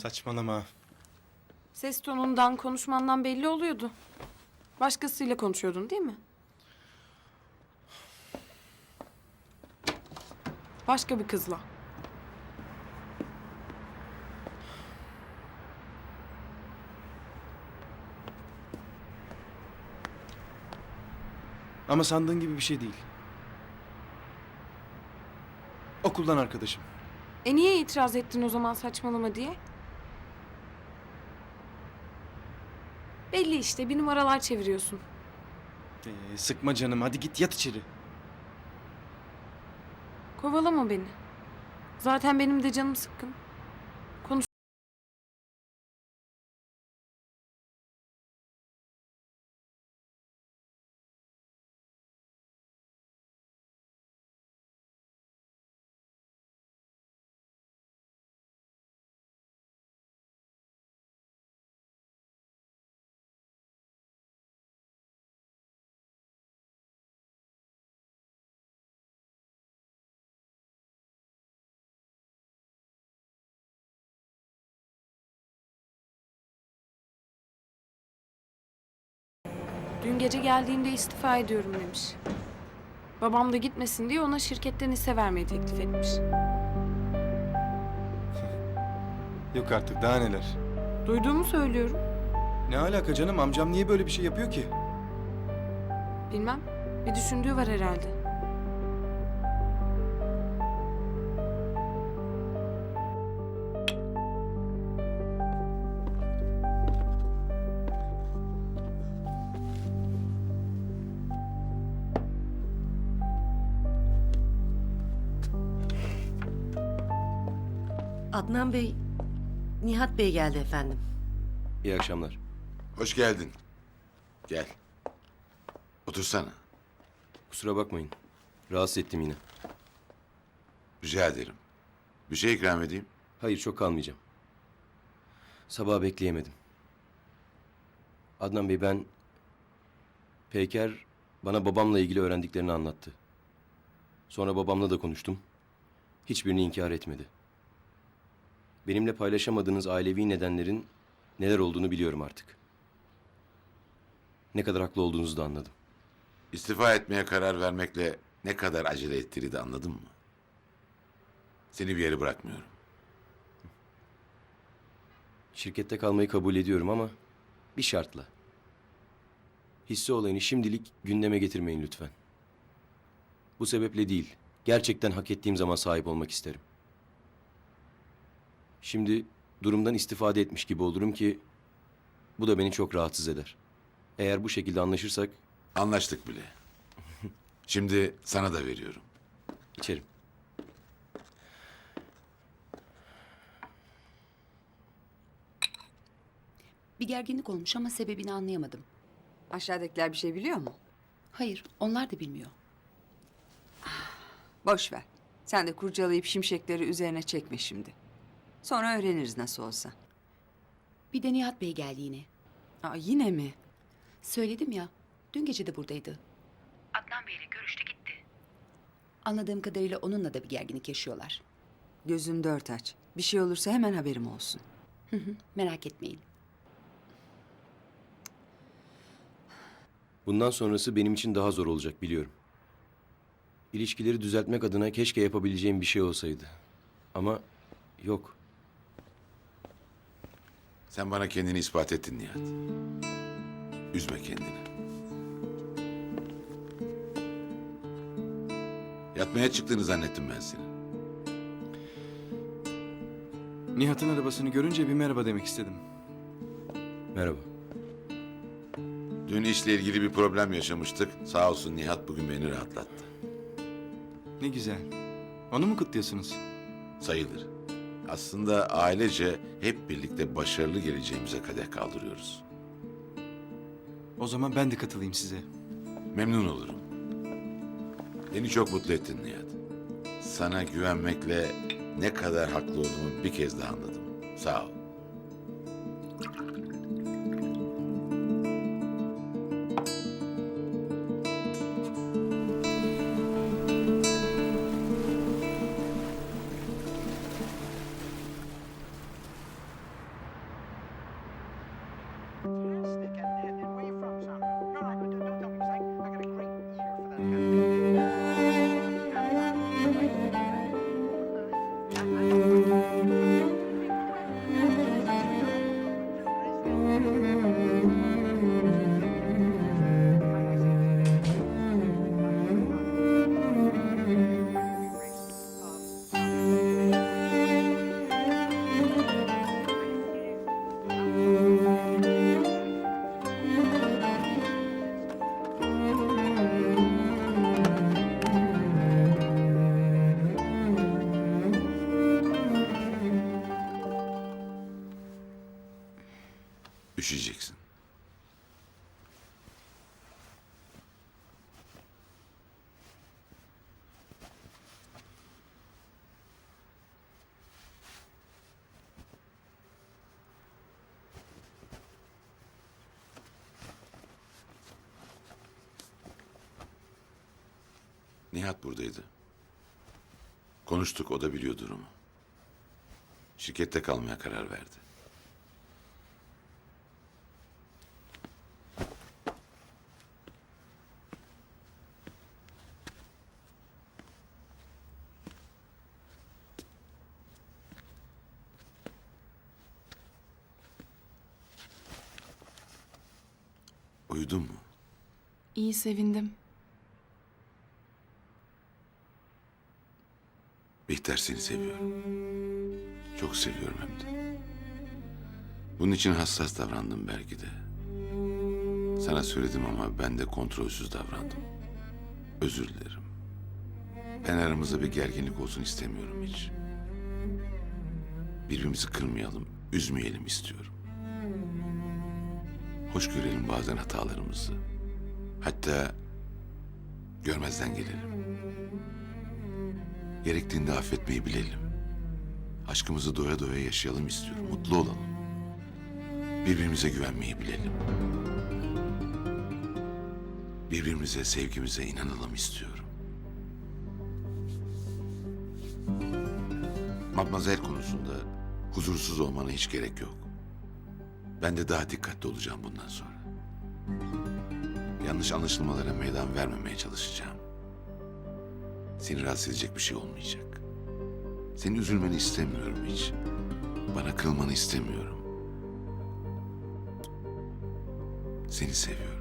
Saçmalama. Ses tonundan, konuşmandan belli oluyordu. Başkasıyla konuşuyordun değil mi? Başka bir kızla. Ama sandığın gibi bir şey değil. Okuldan arkadaşım. E niye itiraz ettin o zaman saçmalama diye? Belli işte bir numaralar çeviriyorsun. Ee, sıkma canım hadi git yat içeri. Kovalama beni. Zaten benim de canım sıkkın. Dün gece geldiğimde istifa ediyorum demiş. Babam da gitmesin diye ona şirketten hisse vermeyi teklif etmiş. Yok artık daha neler. Duyduğumu söylüyorum. Ne alaka canım amcam niye böyle bir şey yapıyor ki? Bilmem. Bir düşündüğü var herhalde. Adnan Bey, Nihat Bey geldi efendim. İyi akşamlar. Hoş geldin. Gel. Otursana. Kusura bakmayın. Rahatsız ettim yine. Rica ederim. Bir şey ikram edeyim. Hayır çok kalmayacağım. Sabah bekleyemedim. Adnan Bey ben... Peyker bana babamla ilgili öğrendiklerini anlattı. Sonra babamla da konuştum. Hiçbirini inkar etmedi. Benimle paylaşamadığınız ailevi nedenlerin neler olduğunu biliyorum artık. Ne kadar haklı olduğunuzu da anladım. İstifa etmeye karar vermekle ne kadar acele ettiğini de anladın mı? Seni bir yere bırakmıyorum. Şirkette kalmayı kabul ediyorum ama bir şartla. Hisse olayını şimdilik gündeme getirmeyin lütfen. Bu sebeple değil, gerçekten hak ettiğim zaman sahip olmak isterim. Şimdi durumdan istifade etmiş gibi olurum ki bu da beni çok rahatsız eder. Eğer bu şekilde anlaşırsak Anlaştık bile. Şimdi sana da veriyorum. içerim. Bir gerginlik olmuş ama sebebini anlayamadım. Aşağıdakiler bir şey biliyor mu? Hayır, onlar da bilmiyor. Boş ver. Sen de kurcalayıp şimşekleri üzerine çekme şimdi. Sonra öğreniriz nasıl olsa. Bir de Nihat Bey geldi yine. Aa, yine mi? Söyledim ya, dün gece de buradaydı. Adnan Bey'le görüştü gitti. Anladığım kadarıyla onunla da bir gerginlik yaşıyorlar. Gözün dört aç. Bir şey olursa hemen haberim olsun. Hı hı, merak etmeyin. Bundan sonrası benim için daha zor olacak biliyorum. İlişkileri düzeltmek adına keşke yapabileceğim bir şey olsaydı. Ama yok. Sen bana kendini ispat ettin Nihat. Üzme kendini. Yatmaya çıktığını zannettim ben seni. Nihat'ın arabasını görünce bir merhaba demek istedim. Merhaba. Dün işle ilgili bir problem yaşamıştık. Sağ olsun Nihat bugün beni rahatlattı. Ne güzel. Onu mu kutluyorsunuz? Sayılır. Aslında ailece hep birlikte başarılı geleceğimize kadeh kaldırıyoruz. O zaman ben de katılayım size. Memnun olurum. Beni çok mutlu ettin Nihat. Sana güvenmekle ne kadar haklı olduğumu bir kez daha anladım. Sağ ol. Fantastic. Üşüyeceksin. Nihat buradaydı. Konuştuk, o da biliyor durumu. Şirkette kalmaya karar verdi. Uyudun mu? İyi sevindim. Bihter seni seviyorum. Çok seviyorum hem de. Bunun için hassas davrandım belki de. Sana söyledim ama ben de kontrolsüz davrandım. Özür dilerim. Ben aramızda bir gerginlik olsun istemiyorum hiç. Birbirimizi kırmayalım, üzmeyelim istiyorum. Hoş görelim bazen hatalarımızı. Hatta görmezden gelelim. Gerektiğinde affetmeyi bilelim. Aşkımızı doya doya yaşayalım istiyorum. Mutlu olalım. Birbirimize güvenmeyi bilelim. Birbirimize, sevgimize inanalım istiyorum. Matmazel konusunda huzursuz olmana hiç gerek yok. Ben de daha dikkatli olacağım bundan sonra. Yanlış anlaşılmalara meydan vermemeye çalışacağım. Seni rahatsız edecek bir şey olmayacak. Senin üzülmeni istemiyorum hiç. Bana kılmanı istemiyorum. Seni seviyorum.